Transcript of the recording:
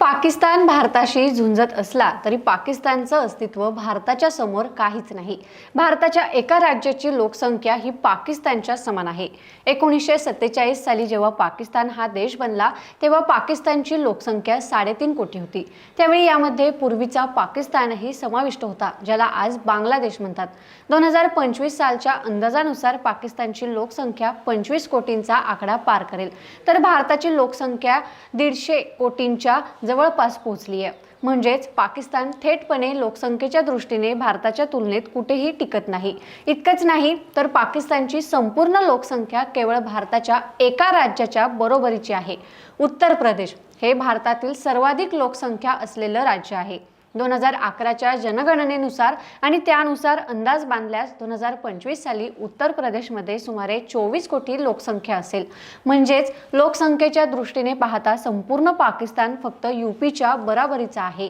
पाकिस्तान भारताशी झुंजत असला तरी पाकिस्तानचं अस्तित्व भारताच्या समोर काहीच नाही. भारताच्या एका राज्याची लोकसंख्या ही पाकिस्तानच्या समान आहे. एकोणीसशे सत्तेचाळीस साली जेव्हा पाकिस्तान हा देश बनला तेव्हा पाकिस्तानची लोकसंख्या साडेतीन कोटी होती. त्यावेळी यामध्ये पूर्वीचा पाकिस्तानही समाविष्ट होता ज्याला आज बांगलादेश म्हणतात. दोन हजार पंचवीस सालच्या अंदाजानुसार पाकिस्तानची लोकसंख्या पंचवीस कोटींचा आकडा पार करेल. तर भारताची लोकसंख्या दीडशे कोटींच्या जवळपास पोहोचली आहे म्हणजेच पाकिस्तान थेटपणे लोकसंख्येच्या दृष्टीने भारताच्या तुलनेत कुठेही टिकत नाही. इतकंच नाही तर पाकिस्तानची संपूर्ण लोकसंख्या केवळ भारताच्या एका राज्याच्या बरोबरीची आहे. उत्तर प्रदेश हे भारतातील सर्वाधिक लोकसंख्या असलेलं राज्य आहे. दोन हजार अकराच्या जनगणनेनुसार आणि त्यानुसार अंदाज बांधल्यास दोन हजार पंचवीस साली उत्तर प्रदेशमध्ये सुमारे चोवीस कोटी लोकसंख्या असेल. म्हणजेच लोकसंख्येच्या दृष्टीने पाहता संपूर्ण पाकिस्तान फक्त युपीच्या बराबरीचा आहे.